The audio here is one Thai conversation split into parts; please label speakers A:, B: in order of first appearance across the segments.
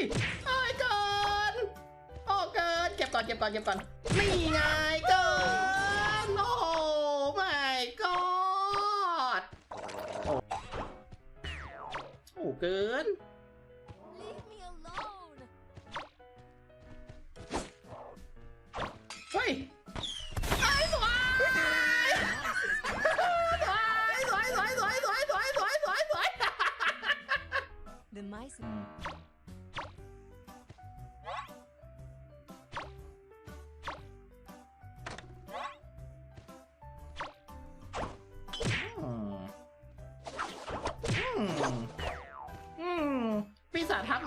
A: ยเอ้ยเกินโอ้เกินเก็บก่อนเก็บก่อนเก็บก่อนนี่ไงเกินโอ้โหไม่กอดโอ้โอ้เกิน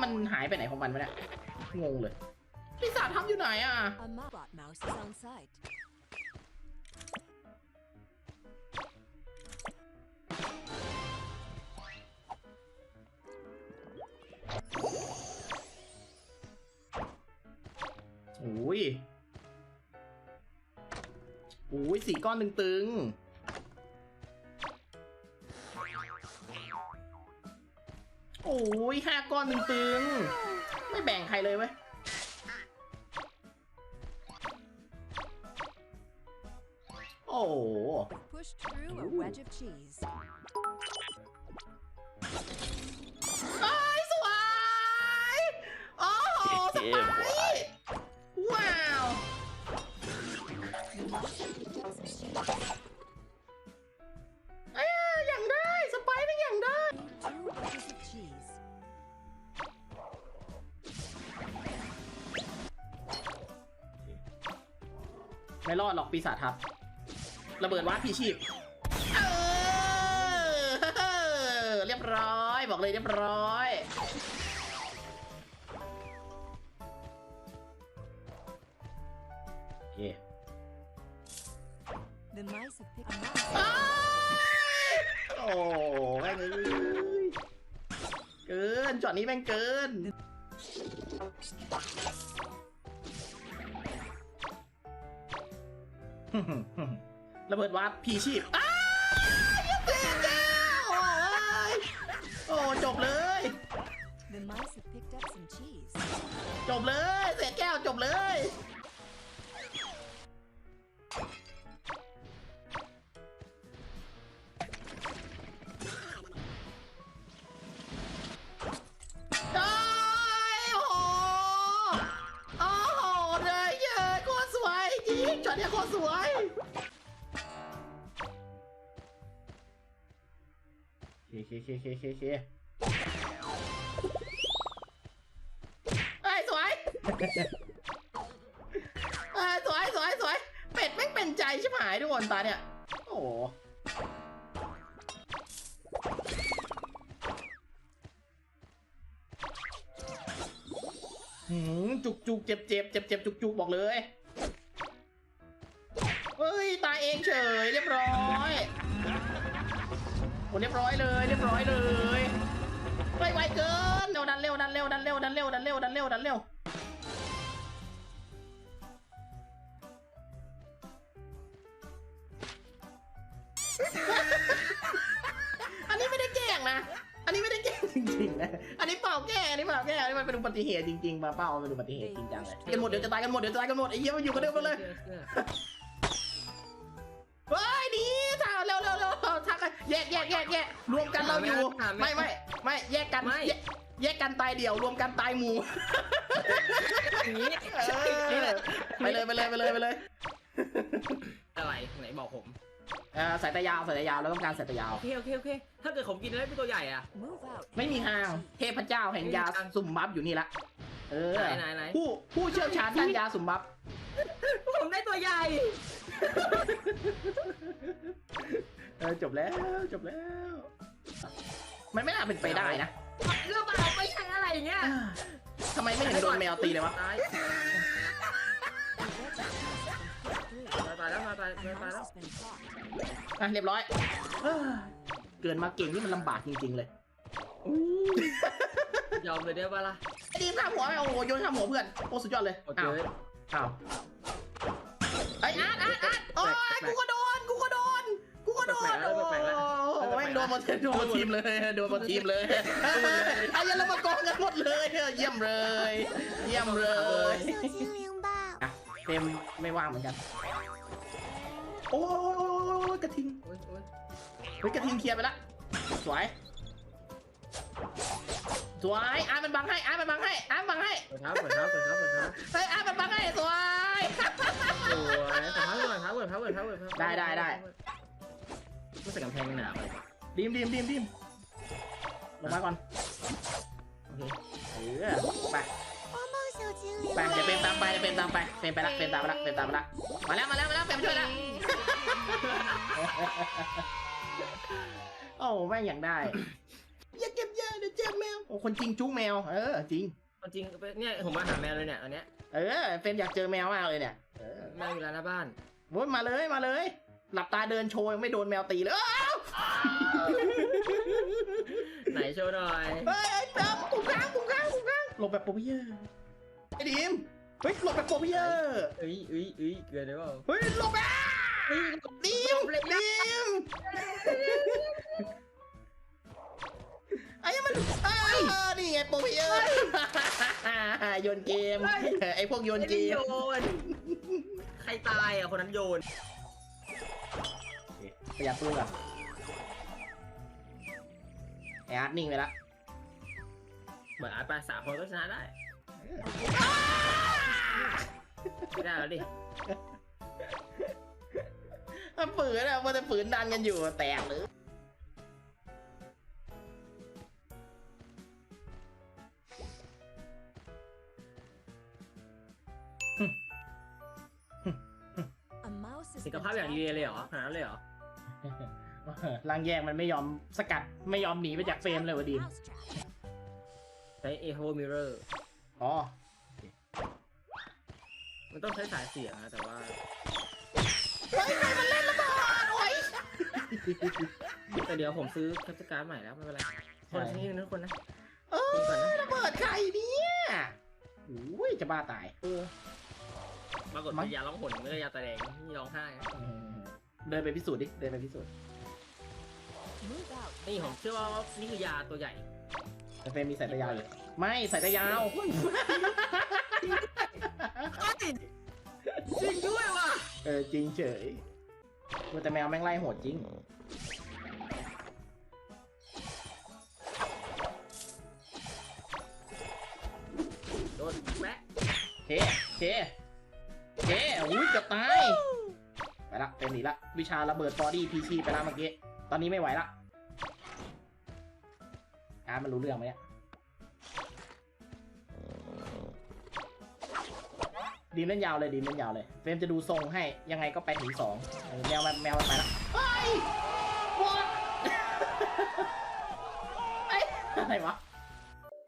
A: มันหายไปไหนของมันวะเนี่ยงงเลยปีศาจทัพอยู่ไหนอะ
B: A bot mouse is on site.
A: โอ้ยโอ้ยสี่ก้อนตึงๆ โอ้ยห้าก้อนตึงๆ ไม่แบ่งใครเลยเว้ย โอ้ Push. ไม่รอดหรอกปีศาจทับ ระเบิดวัดพีชีพเออเรียบร้อย บอกเลยเรียบร้อย โอเค
B: The mice have picked a mouse.
A: อ้ายโอ้แม่งเอ้ยเกินจอดนี้แม่งเกิน ระเบิดวัดพีชีพอ้ายยังเสียแก้วโอ้ยโอ้จบเลย
B: The mice have picked up some cheese.
A: จบเลย เสียแก้วจบเลย เคเคเคเคเคเคเอ้ยสวยเอ้ยสวยสวยสวยเป็ดแม่งเป็นใจชิบหายทุกคนตาเนี่ย โอ้โหหืมจุกจุกเจ็บเจ็บเจ็บเจ็บจุกจุกบอกเลย เฮ้ย ตายเองเฉยเรียบร้อย โอ้เรียบร้อยเลยเรียบร้อยเลยไวไวเกินเร็วดันเร็วดันเร็วดันเร็วดันเร็วดันเร็วดันเร็วดันเร็วอันนี้ไม่ได้แกล้งนะ อันนี้ไม่ได้แกล้งจริงๆนะ อันนี้เปล่าแกล้งอันนี้เปล่าแกล้งอันนี้มันเป็นอุบัติเหตุจริงๆมาเปล่ามันเป็นอุบัติเหตุจริงจังเลยกันหมดเดี๋ยวจะตายกันหมดเดี๋ยวจะตายกันหมดไอ้เหี้ยมันอยู่กันเดิมหมดเลยเฮ้ยห แยกแยกแยกแยกรวมกันเราอยู่ไม่ไม่ไม่แยกกัน
C: ไม่
A: แยกแยกกันตายเดี่ยวรวมกันตายหมู่
C: อย่างนี้
A: เออไปเลยไปเลยไปเลยไปเลย
C: อะไรไหนบอกผม
A: เออสายตายาวสายตายาวเราต้องการสายตายาว
C: โอเคโอเคโอเค ถ้าเกิดผมกินแล้วเป็นตัวใหญ่อะ
B: Move out.
A: ไม่มีทางเทพเจ้าแห่งยาสุ่มบัฟอยู่นี่ละเออ
C: ไหนไหนไหน
A: ผู้ผู้เชี่ยวชาญด้านยาสุ่มบัฟ
C: ผมได้ตัวใหญ่
A: เออจบแล้วจบแล้ว มันไม่น่าเป็นไปได้นะ
C: เรื่องเปล่าไม่ใช่อะไรอย่างเงี้ย
A: ทำไมไม่เห็นโดนแมวตีเลยวะ
C: ตาย
B: A wedge of cheese has been pushed through.
C: ตายตายแล้วมาตาย
B: A
C: ตายตาย
B: mouse
C: แล้ว
B: has been caught.
A: อะเรียบร้อยเอ้ยเกินมาเก่งนี่มันลำบากจริงๆเลย
C: ยอมเลยได้ปะล่ะ
A: ไอ้ดีมข้ามหัวโอ้โหโยนข้ามหัวเพื่อนโอ้สุดยอดเลย
C: โอเค
A: อ้าวอ้าวไอ้ยอาร์ตอาร์ตอาร์ตโอ้ยกูก็โดน แปลกๆแล้โดนหดโดนหทีมเลยโดนหมดทีมเลยไอ้ยันละมากองกันหมดเลยเยี่ยมเลย เยี่ยมเลยเต็มไม่ว่างเหมือนกันโอ้ยกระทิงเฮ้ยกระทิงเคลียร์ไปละสวยสวยอามันบังให้อามันบังให้อามันบังให้
C: เปิดเท้าเปิดเท้าเปิดเท้าเปิดเท้า
A: เฮ้ยอามันบังให้สวย
C: สวยเปิดเท้าเปิดเท้าเปิดเท้าเปิดเท้าเปิดเท้
A: ได้ได้ได้
C: ก็ใส่กำแพงหนาไป
A: ดิมดิมดิมดิมลงมาก่อน
C: โอเค
A: เออไปไปเดี๋ยวเป็นตามไปเดี๋ยวเป็นตามไปเป็นไปละเป็นตามไปละเป็นตามไปละมาแล้วมาแล้วมาแล้วเป็นช่วยละโอ้แม่งอย่างได้อย่าเก็บยาเดี๋ยวเจ็บแมวโอ้คนจริงจู้แมว เออจริง
C: คนจริงเนี่ยผมมาหาแมวเลยเนี่ยอันเนี้ย
A: เออเฟนอยากเจอแมวมากเลยเนี่ย
C: แมวอยู่แล้วนะบ้าน
A: วุ้นมาเลยมาเลย หลับตาเดินโชว์ยังไม่โดนแมวตีเลยอ้าว
C: ไหนโชว์หน่อย
A: เฮ้ยไอ้ดำปุ่มกลางปุ่มกลางปุ่มกลางหลบแบบโปรเพียร์ไอ้ดิมเฮ้ยหลบแบบโปรเพียร์
C: เอ้ยเอ้ยเอ้ยเกินได้เปล่า
A: เฮ้ยหลบแบบ
C: เฮ้ย
A: ดิมดิมไอ้มันอ้าวนี่ไงโปรเพียร์โยนเกมไอ้พวกโยน
C: ไม่
A: เก
C: ได้
A: ม
C: โยนใครตายอะคนนั้นโยน
A: ประหยัดปืนก่อนไอ้อาร์ตนิ่งไปละ
C: เหมือนอาร์ตไปสามคนก็ชนะได้ไม่ได้แล้วดิ
A: มันฝืนอะมันจะฝืนดันกันอยู่แตกหรือ
B: A mouse has
C: สิ
B: been
C: กภาพอย่างดี
B: trapped
C: เลยเหรอขนาดนั้นเลยเหรอ
A: ร่างแยกมันไม่ยอมสกัดไม่ยอมหนีไปจากเฟรมเลยวะดีม
B: Mousetrap.
C: ใช้ a อ o mirror
A: อ๋อ
C: มันต้องใช้สายเสียงนะแต่ว่า
A: เฮ้ยใครมันเล่นระเบิดโอ้ย
C: แต่เดี๋ยวผมซื้อแคปชั่นการ์ดใหม่แล้วไม่เป็นไรคนละชนิดนึงนะทุกคนนะ
A: เอ
C: กินก่อน
A: อ
C: นะ
A: ระเบิดใครเนี่ยอุ้ยจะบ้าตาย
C: เออปรากฏ
A: มั้
C: เป็
A: ง
C: นยาร้องหนไม่ใช่ยาตาแดงนี่ร้องไห้นะ
A: เดินไปพิสูจน์ดิ เดินไปพิสูจน์
B: Move out.
C: นี่ผมเชื่อว่านี่คือยาตัวใหญ่
A: แต่เฟรมมีสายตายาวอยู่ ไม่สายตายาว
C: จริงด้วยว่ะ
A: เออจริงเฉยแต่แมวแม่งไล่โหดจริง
C: โดนแปะ
A: เค เค เคอุ้ยเกือบตาย ไปละเป็นหนีละ วิชาระเบิดบอดี้พีชีไปละเมื่อกี้ ตอนนี้ไม่ไหวละอาร์ตมันรู้เรื่องไหมเนี่ย ดีมเล่นยาวเลยดีมเล่นยาวเลย เฟรมจะดูทรงให้ยังไงก็ไปถึงสองเออแมวมันแมวมันไปละเฮ้ย what เอ้ยอะไรวะ